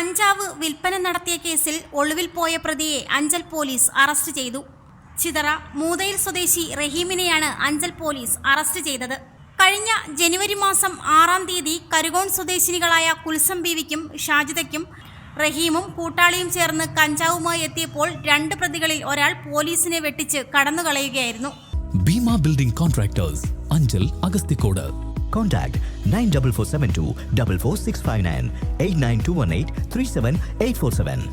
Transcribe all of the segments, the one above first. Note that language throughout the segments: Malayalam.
കഞ്ചാവ് വിൽപ്പന നടത്തിയ കേസിൽ ഒളിവിൽ പോയ പ്രതിയെ അഞ്ചൽ പോലീസ് അറസ്റ്റ് ചെയ്തു. ചിതറ മൂതയിൽ സ്വദേശി റഹീമിനെയാണ് അഞ്ചൽ പോലീസ് അറസ്റ്റ് ചെയ്തത്. കഴിഞ്ഞ ജനുവരി മാസം ആറാം തീയതി കരുകോൺ സ്വദേശിനികളായ കുൽസം ബീവിക്കും ഷാജിതയ്ക്കും റഹീമും കൂട്ടാളിയും ചേർന്ന് കഞ്ചാവുമായി എത്തിയപ്പോൾ രണ്ട് പ്രതികളിൽ ഒരാൾ പോലീസിനെ വെട്ടിച്ച് കടന്നുകളയുകയായിരുന്നു. Building contractors Anchal Agasthikode. Contact 94472 44659 89218 37847.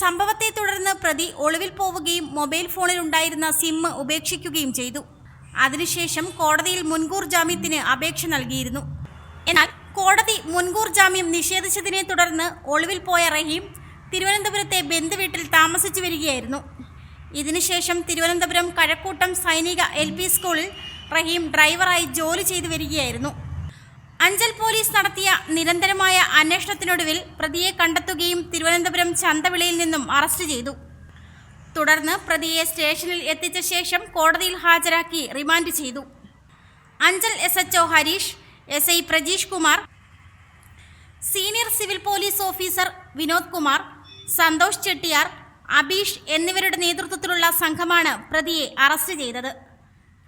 സംഭവത്തെ തുടർന്ന് പ്രതി ഒളിവിൽ പോവുകയും മൊബൈൽ ഫോണിൽ ഉണ്ടായിരുന്ന സിം ഉപേക്ഷിക്കുകയും ചെയ്തു. അതിനുശേഷം കോടതിയിൽ മുൻകൂർ ജാമ്യത്തിന് അപേക്ഷ നൽകിയിരുന്നു. എന്നാൽ കോടതി മുൻകൂർ ജാമ്യം നിഷേധിച്ചതിനെ തുടർന്ന് ഒളിവിൽ പോയ റഹീം തിരുവനന്തപുരത്തെ ബന്ധുവീട്ടിൽ താമസിച്ചു വരികയായിരുന്നു. ഇതിനുശേഷം തിരുവനന്തപുരം കഴക്കൂട്ടം സൈനിക എൽ സ്കൂളിൽ റഹീം ഡ്രൈവറായി ജോലി ചെയ്തു വരികയായിരുന്നു. അഞ്ചൽ പോലീസ് നടത്തിയ നിരന്തരമായ അന്വേഷണത്തിനൊടുവിൽ പ്രതിയെ കണ്ടെത്തുകയും തിരുവനന്തപുരം ചന്തവിളയിൽ നിന്നും അറസ്റ്റ് ചെയ്തു. തുടർന്ന് പ്രതിയെ സ്റ്റേഷനിൽ എത്തിച്ച ശേഷം കോടതിയിൽ ഹാജരാക്കി റിമാൻഡ് ചെയ്തു. Anchal S H Harish S I Prajeesh Kumar senior civil police officer Vinod Kumar Santhosh Chettiyar Abeesh എന്നിവരുടെ നേതൃത്വത്തിലുള്ള സംഘമാണ് പ്രതിയെ അറസ്റ്റ് ചെയ്തത്.